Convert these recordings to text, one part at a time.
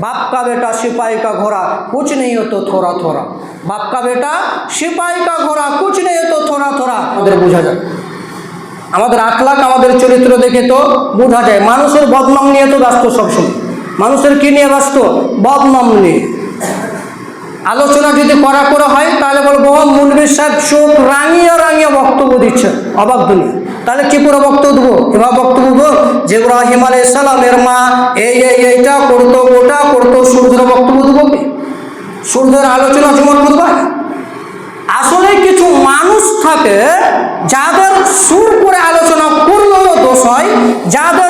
बाप का बेटा सिपाही का घोड़ा कुछ नहीं हो तो थोड़ा थोड़ा बाप का बेटा सिपाही का घोड़ा कुछ नहीं हो तो थोड़ा थोड़ा আমাদের বোঝা যায় আমাদের আখলাক আমাদের চরিত্র দেখে তো বোঝা যায় মানুষের বদনাম নিয়ে তো ব্যস্ত সবসময় মানুষের কি নিয়ে ব্যস্ত বদনাম নিয়ে আলোচনা যদি করা করে হয় তাহলে বলবো মুলবি সাহেব চোখ রাঙিয়ে রাঙিয়ে বক্তব্য দিচ্ছে অবাক দুনিয়া তাহলে কি করে বক্তব্য দেবো? এবার বক্তব্য দেবো যে ইব্রাহিম আলাই সালামের মা, এই এই, এইটা করতো, ওটা করতো, সূর্যের বক্তব্য দেবো সূর্যের আলোচনা জীবন করবা আসলে কিছু মানুষ থাকে যাদের সুর করে আলোচনা করলেও দোষ হয়, যাদের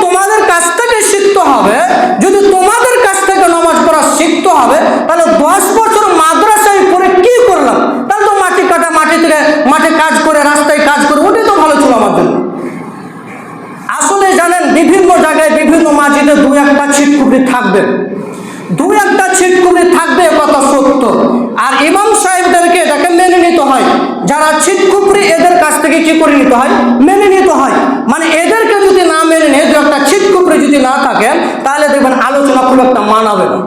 তোমাদের কাছ থেকে শিখতে হবে। যদি তোমাদের কাছ থেকে পড়া শিখতে হবে, তাহলে দশ বছর মাদ্রাসায় কি করলাম? তাহলে তো মাটি কাটা, মাটি মাঠে কাজ করে, রাস্তায় কাজ করে, ওটাই তো ভালো ছিল আমার জন্য। আসলে জানেন, বিভিন্ন জায়গায়, বিভিন্ন মাঝিতে দু একটা থাকবে। দু একটা থাকবে কথা সত্য। আর ইমাম সাহেবদেরকে এটাকে মেনে নিতে হয়। যারা ছিটকুপড়ি এদের কাছ থেকে কি করে নিতে হয়? মেনে নিতে হয়। মানে এদেরকে মেনে নেয় দু একটা ছিটকুপড়ি যদি না থাকে, তাহলে দেখবেন আলোচনা খুব একটা মানাবে না।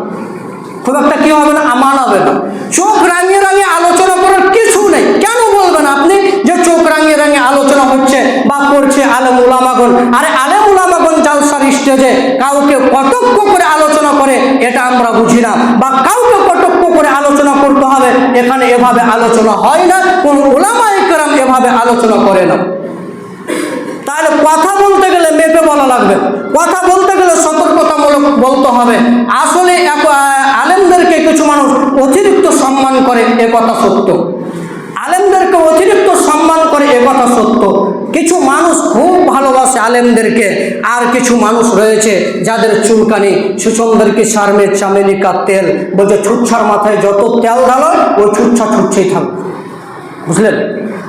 খুব একটা কি হবে না? মানাবে না। চোখ রাঙিয়ে রাঙিয়ে আলোচনা করার কিছু নেই। কেন বলবেন আপনি যে চোখ রাঙিয়ে রাঙিয়ে আলোচনা হচ্ছে বা করছে আলেম উলামাগন আরে আলেম উলামাগন জালসার স্টেজে কাউকে কটক্ষ করে আলোচনা করে, এটা আমরা বুঝি না। বা কাউকে কটক্ষ করে আলোচনা করতে হবে, এখানে এভাবে আলোচনা হয় না। কোন ওলামা একরাম এভাবে আলোচনা করে না। তাহলে কথা বলতে বলা লাগবে। কথা বলতে গেলে সতর্কতামূলক বলতে হবে। আসলে আলেমদেরকে কিছু মানুষ অতিরিক্ত সম্মান করে, এ কথা সত্য। আলেমদেরকে অতিরিক্ত সম্মান করে, এ কথা সত্য। কিছু মানুষ খুব ভালোবাসে আলেমদেরকে। আর কিছু মানুষ রয়েছে যাদের চুলকানি, সুচন্দ্রকে সারমে চামেলিকা তেল বলছে ছুচ্ছার মাথায় যত তেল ঢালো, ওই ছুচ্ছা ছুচ্ছেই থাকবে বুঝলেন?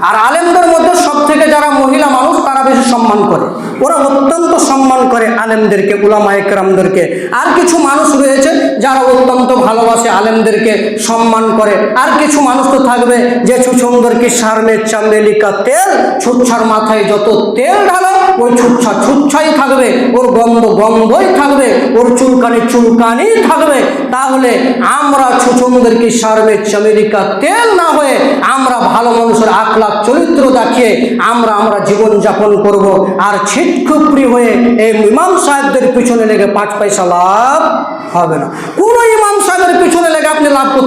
আর আলেমদের মধ্যে সব থেকে যারা মহিলা মানুষ, তারা বেশি সম্মান করে। ওরা অত্যন্ত সম্মান করে আলেমদেরকে উলামা একরামদেরকে আর কিছু মানুষ রয়েছে যারা অত্যন্ত ভালোবাসে আলেমদেরকে, সম্মান করে। আর কিছু মানুষ তো থাকবে যে সুসুন্দর কি সারমের চামেলিকা তেল, ছুচ্ছার মাথায় যত তেল ঢালো ওই ছুচ্ছা ছুচ্ছাই থাকবে, ওর গন্ধ গন্ধই থাকবে, ওর চুলকানি চুলকানি থাকবে। তাহলে আমরা ছুচুমদেরকে সারবে চামেলিকা তেল না হয়ে আমরা ভালো মানুষের আখলাখ চরিত্র দেখিয়ে আমরা আমরা জীবন যাপন করব। আর ছিটখুপড়ি হয়ে এই ইমাম সাহেবদের পিছনে লেগে পাঁচ পয়সা লাভ হবে না। কোনো ইমাম সাহেবের পিছনে লেগে আপনি লাভ করতে